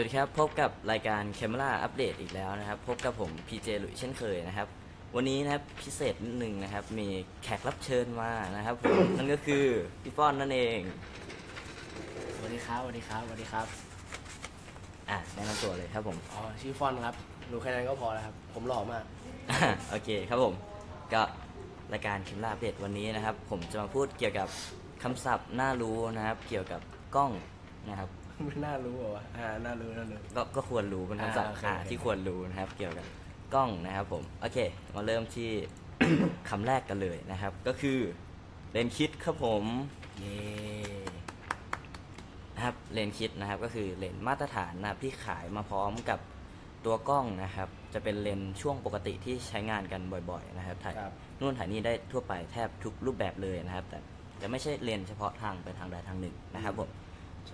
วัสดีครับ พบกับรายการ Camera Update อีกแล้วนะครับ พบกับผม PJ หลุยเช่นเคยนะครับ วันนี้นะครับพิเศษนิดนึงนะครับ มีแขกรับเชิญมานะครับผมนั่นก็คือพี่ป้อนนั่นเองสวัสดีครับสวัสดีครับสวัสดีครับ อะแนะนำตัวเลยครับผม อ๋อ ชื่อฟอนครับ รู้แค่นั้นก็พอแล้วครับ ผมหล่อมาก โอเคครับผม ก็รายการ Camera Update วันนี้นะครับ ผมจะมาพูดเกี่ยวกับคำศัพท์น่ารู้นะครับ เกี่ยวกับกล้องนะครับไม่น่ารู้เหรอวะอ่าน่ารู้น่ารู้ ก็ก็ควรรู้เป็นคำศัพท์อ่าโอเคอ่าโอเค ที่ควรรู้นะครับ เกี่ยวกับกล้องนะครับผม โอเค มาเริ่มที่ คำแรกกันเลยนะครับ ก็คือเลนส์คิดครับผมเย่นะครับเลนส์คิดนะครับ ก็คือเลนส์มาตรฐานนะครับที่ขายมาพร้อมกับตัวกล้องนะครับ จะเป็นเลนส์ช่วงปกติที่ใช้งานกันบ่อย ๆ นะครับถ่ายครับ นู่นถ่ายนี่ได้ทั่วไปแทบทุกรูปแบบเลยนะครับ แต่จะไม่ใช่เลนส์เฉพาะทางไปทางใดทางหนึ่งนะครับผม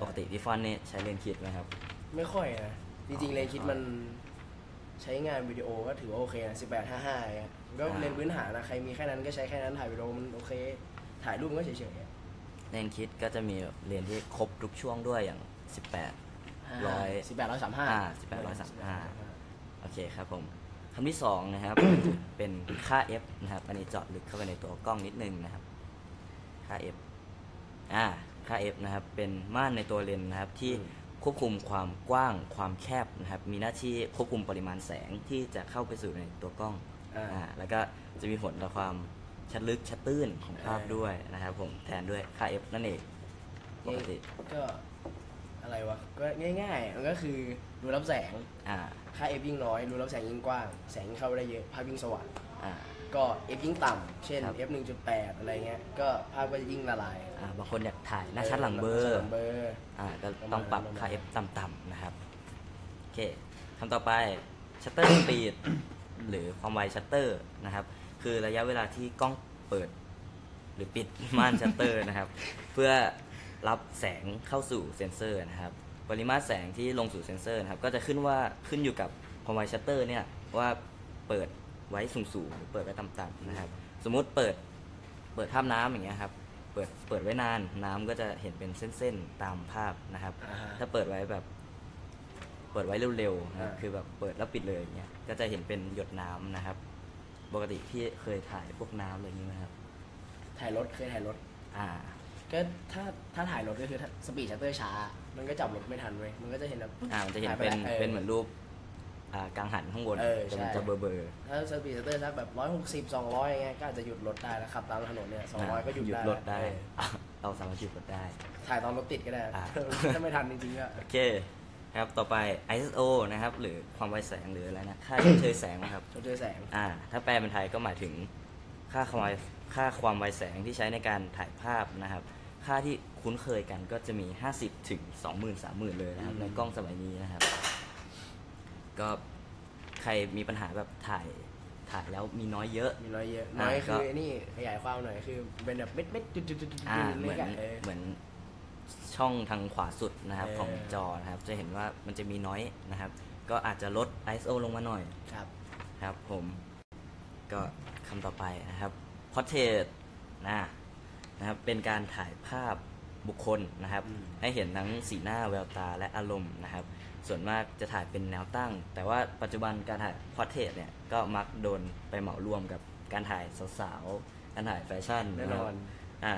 ปกติพี่ฟอนนี่ใช้เลนส์คิดไหมครับ ไม่ค่อยนะ จริงๆเลยคิดมันใช้งานวิดีโอก็ถือว่าโอเคนะสิบแปดห้าห้าก็อ่าเรียนพื้นฐานนะใครมีแค่นั้นก็ใช้แค่นั้นถ่ายวิดีโอมันโอเค ถ่ายรูปมันก็เฉยๆอะเลนส์คิดก็จะมีเลนส์ที่ครบทุกช่วงด้วยอย่าง18ร้อยสิบแปดร้อยสามห้าอ่า1835โอเคครับผมคำที่สองนะครับ เป็นค่า f นะครับ อันนี้เจาะลึกเข้าไปในตัวกล้องนิดนึงนะครับ ค่า f อ่า ค่า f นะครับเป็นม่านในตัวเลนส์นะครับที่ควบคุมความกว้างความแคบนะครับมีหน้าที่ควบคุมปริมาณแสงที่จะเข้าไปสู่ในตัวกล้องอ่า อ่าแล้วก็จะมีผลต่อความชัดลึกชัดตื้นของภาพอ่าด้วยนะครับผมแทนด้วยค่า f นั่นเองปกติก็อะไรวะ ก็ง่ายๆมันก็คือรูรับแสง อ่าค่า f ยิ่งน้อยรูรับแสงยิ่งกว้าง แสงเข้าไปได้เยอะ ภาพยิ่งสว่าง อ่า ก็ f ยิ่งต่ำเช่น ครับ f 1.8อะไรเงี้ยก็ภาพก็จะยิ่งละลายอ่าบางคนอยากถ่ายหน้าชัดหลังเบอหน้าชัดร์หลังเบอร์ อ่าก็ต้องปรับประมาณค่านั้น f ต่ำๆนะครับ โอเคคำต่อไปชัตเตอร์สปีด หรือความไวชัตเตอร์นะครับ คือระยะเวลาที่กล้องเปิด หรือปิด ม่านชัตเตอร์นะครับ เพื่อรับแสงเข้าสู่เซ็นเซอร์นะครับ ปริมาตรแสงที่ลงสู่เซ็นเซอร์นะครับ ก็จะขึ้นว่าขึ้นอยู่กับความไวชัตเตอร์เนี่ยว่าเปิด ไว้สูงๆหรือเปิดไว้ต่ำๆนะครับ สมมุติเปิดเปิดภาพน้ำอย่างเงี้ยครับ เปิดเปิดไว้นานน้ำก็จะเห็นเป็นเส้นๆตามภาพนะครับ อ่าฮะ ถ้าเปิดไว้แบบ เปิดไว้เร็วๆนะครับอ่า คือแบบเปิดแล้วปิดเลยอย่างเงี้ยก็จะเห็นเป็นหยดน้ำนะครับ ปกติพี่เคยถ่ายพวกน้ำอะไรอย่างงี้ไหมครับ ถ่ายรถเคยถ่ายรถ อ่า ก็ถ้าถ้าถ่ายรถก็คือถ้าสปีดชัตเตอร์ช้า มันก็จับรถไม่ทันเว้ยมันก็จะเห็นแบบอ่ามันจะเห็นถ่ายไเป็นแล้วเป็นเหมือนรูป อ่ากังหันข้างบนเออจะมันใช่ จะเบอร์เบอร์ถ้าสปีดชัตเตอร์สักแบบร้อยหกสิบสองร้อยอย่างเงี้ยก็อาจจะหยุดรถได้แล้วขับตามถนนเนี่ยสองร้อยก็หยุดได้รถได้ เออเราสามารถหยุดรถได้ ถ่ายตอนรถติดก็ได้อ่า ถ้าไม่ทันจริงๆก็โอเคครับต่อไป ISO นะครับ หรือความไวแสงหรืออะไรนะค่าชดเชยแสงนะครับ ชดเชยแสง อ่าถ้าแปลเป็นไทยก็หมายถึงค่าความไวค่าความไวแสงที่ใช้ในการถ่ายภาพนะครับ ค่าที่คุ้นเคยกันก็จะมี 50 ถึง 20,000 30,000 เลยนะครับ อืม ในกล้องสมัยนี้นะครับ ก็ใครมีปัญหาแบบถ่ายถ่ายแล้วมีน้อยเยอะ มีน้อยเยอะอ่าน้อยก็คือไอ้นี่ขยายความหน่อยคือเป็นแบบเม็ดเม็ดจุดจุดจุดจุดอ่าเหมืเล็อนกอะเออเหมือนช่องทางขวาสุดนะครับเออของจอนะครับ จะเห็นว่ามันจะมีน้อยนะครับ ก็อาจจะลด ISO ลงมาหน่อยครับครับ ผมก็คำต่อไปนะครับ portrait นะนะครับเป็นการถ่ายภาพ บุคคลนะครับอืมให้เห็นทั้งสีหน้าแววตาและอารมณ์นะครับ ส่วนมากจะถ่ายเป็นแนวตั้ง แต่ว่าปัจจุบันการถ่าย portrait เนี่ยก็มักโดนไปเหมารวมกับการถ่ายสาวๆการถ่ายแฟชั่นแน่นอนะครับอ่า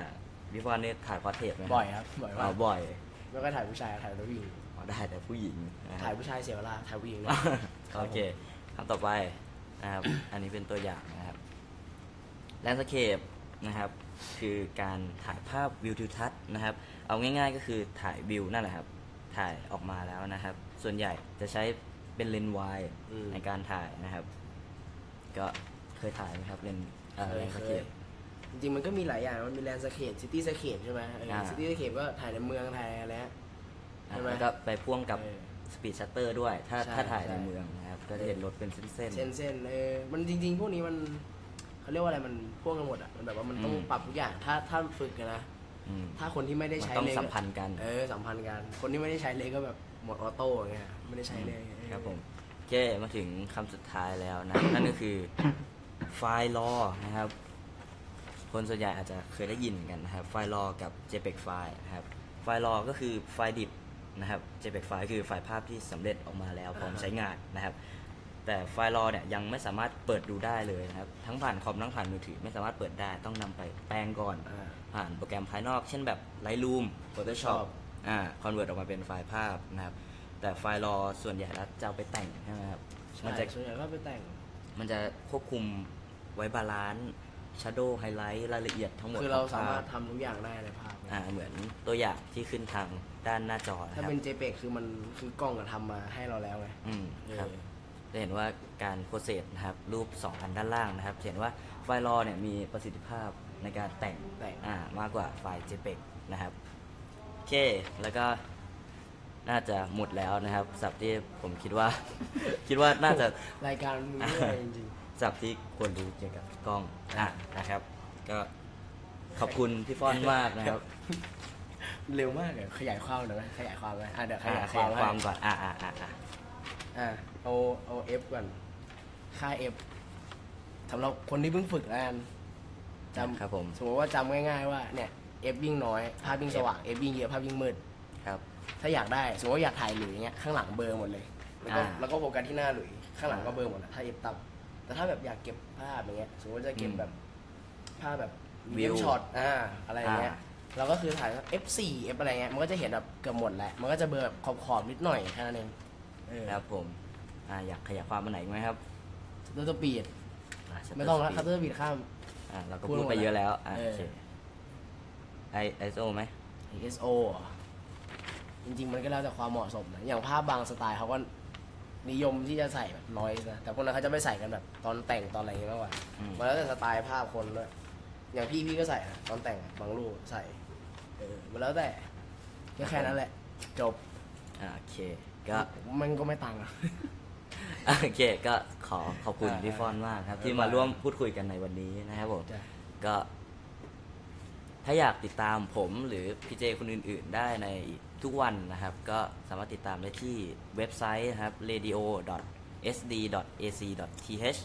พี่พรนี่ถ่าย portrait ไหมบ่อยครับบ่อยมาเอากบ่อยแล้วก็ถ่ายผู้ชายถ่ายผู้หญิงอ๋อได้แต่ผู้หญิงนะครับถ่ายผู้ชายเสียเวลาถ่ายผู้หญิงเนี่ยโอเคคำต่อไปนะครับอันนี้เป็นตัวอย่างนะครับแลนด์สเคปนะครับ คือการถ่ายภาพวิวทิวทัศน์นะครับ เอาง่ายๆก็คือถ่ายวิวนั่นแหละครับ ถ่ายออกมาแล้วนะครับ ส่วนใหญ่จะใช้เป็นเลนส์วายอืมในการถ่ายนะครับ ก็เคยถ่ายไหมครับเลนส์อ่าเคแลยนด์เคสเคยปจริงๆมันก็มีหลายอย่าง มันมีแลนด์สเคปซิตี้สเคปใช่ไหมอ่าซิตี้สเคปก็ถ่ายในเมืองถ่ายอะไรฮะอ่าใช่ไหมแล้วก็ไปพ่วงกับเออสปีดชัตเตอร์ด้วย ถ้าใช่ถ้าถ่ายในใช่เมืองนะครับ ก็จะเห็นรถเป็นเส้นๆ เส้นเส้นเออมันจริง ๆ พวกนี้มัน เขาเรียกว่าอะไรมันพ่วงกันหมดอะมันแบบว่ามันต้องอืมปรับทุกอย่างถ้าถ้าฝึกกันนะอืมถ้าคนที่ไม่ได้มันใช้ต้องเลยสัมพันธ์กัน เออสัมพันธ์กันคนที่ไม่ได้ใช้เลยก็แบบหมดออโต้อย่างเงี้ยไม่ได้ใช้เลยครับผมโอเคมาถึงคำสุดท้ายแล้วนะ นั่นก็คือไฟล์รอนะครับ คนส่วนใหญ่อาจจะเคยได้ยินกันนะครับ ไฟล์รอกับ JPEG ไฟล์นะครับ ไฟล์รอก็คือไฟล์ดิบนะครับ JPEG ไฟล์คือไฟล์ภาพที่สำเร็จออกมาแล้วพร้อมอ่าฮะใช้งานนะครับ แต่ไฟล์รอเนี่ยยังไม่สามารถเปิดดูได้เลยนะครับ ทั้งผ่านคอมทั้งผ่านมือถือไม่สามารถเปิดได้ต้องนำไปแปลงก่อน อ่า ผ่านโปรแกรมภายนอก เช่นแบบ Lightroom Photoshop อ่าคอนเวิร์ตออกมาเป็นไฟล์ภาพนะครับ แต่ไฟล์รอส่วนใหญ่แล้วจะเอาไปแต่งใช่ไหมครับใช่มันจะส่วนใหญ่ก็ไปแต่ง มันจะควบคุมไว้บาลานซ์ช a โดว์ไฮไลท์รายละเอียดทั้งหมดคือเราของภสามารถพทำทุกอย่างได้ในภาพอ่าเหมือนตัวอย่างที่ขึ้นทางด้านหน้าจอนะถ้าครับเป็น JPEG คือมันคือกล้องอะทำมาให้เราแล้วไงอืมครับเออ จะเห็นว่าการโปรเซสนะครับรูป 2 อันด้านล่างนะครับจะเห็นว่าไฟล์รอเนี่ยมีประสิทธิภาพในการแต่งแต่งอ่ามากกว่าไฟล์ JPEG นะครับโอเคแล้วก็น่าจะหมดแล้วนะครับสับที่ผมคิดว่า คิดว่าน่าจะรายการมึงเนี่ยจริงสับที่ควรรู้เกี่ยวกับกล้องอะนะครับ ก็ขอบคุณพี่ฟอนมากนะครับๆเร็วมากเลยขยายความหน่อยไหมขยายความไหมอะเดี๋ยวขอะยายขความยายให้ความก่อนอะอะอะ อะอะเอาเอา F ก่อน ค่า F สำหรับคนที่เพิ่งฝึกแล้วกันจำครับผม สมมติว่าจำง่ายๆว่าเนี่ย F ยิ่งน้อย ภาพยิ่งสว่าง F ยิ่งเยอะภาพยิ่งมืด ครับ ถ้าอยากได้ สมมติว่าอยากถ่ายหลุยอย่างเงี้ยข้างหลังเบลอร์หมดเลย แล้วก็อ่าแล้วก็โฟกัสที่หน้าหลุยข้างหลังก็เบลอร์หมดอะถ้า F ต่ำแต่ถ้าแบบอยากเก็บภาพอย่างเงี้ย สมมติว่าจะเก็บแบบภาพแบบวิวช็อตอ่าอะไรอย่างเงี้ย อ่าเราก็คือถ่ายสัก F4 F อะไรเงี้ย มันก็จะเห็นแบบเกือบหมดแหละ มันก็จะเบลอแบบขอบๆนิดหน่อยแค่นั้นเอง เออ ครับผมอะอยากขยายความมาไหนอีกไหมครับตัวตัวปีดอะ Shutter ไม่ต้องแล้ว speed คัตเตอร์บีดข้าม อะเราก็พูดพูดหมดไปแล้วเยอะแล้วอะเออ โอเคไอไอโซไหม ISO อะจริง ๆ มันก็แล้วแต่ความเหมาะสมนะ อย่างภาพบางสไตล์เขาก็นิยมที่จะใส่แบบน้อยนะ แต่พวกนั้นเขาจะไม่ใส่กันแบบตอนแต่งตอนอะไรอย่างเงี้ยมากกว่าอืม มันแล้วแต่สไตล์ภาพคนด้วยอย่างพี่พี่ก็ใส่นะตอนแต่งบางรูปใส่ เออมันแล้วแต่ก็แค่นั้นแหละ จบ อะโอเค ก็ มันก็ไม่ตังค์อะ โอเคก็ขอขอบคุณอ่าพี่ฟอนมากครับอ่าที่มาร่วมพูดคุยกันในวันนี้นะครับผมจ้ะ ก็ ถ้าอยากติดตามผมหรือพีเจคนอื่น ๆ ได้ในทุกวันนะครับ ก็สามารถติดตามได้ที่เว็บไซต์นะครับ radio sd ac th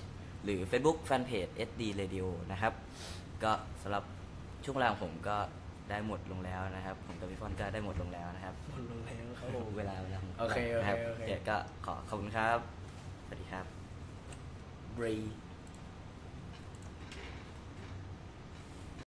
หรือ Facebook Fanpage sd radio นะครับ ก็สำหรับช่วงเวลาของผมก็ ได้หมดลงแล้วนะครับผมกับพี่ฟอนก็ได้หมดลงแล้วนะครับหมดลงแล้วครับผมเวลาเวลาของโอเคโอเคนะครับโอเค เดี๋ยวก็ขอขอบคุณครับ สวัสดีครับ Bree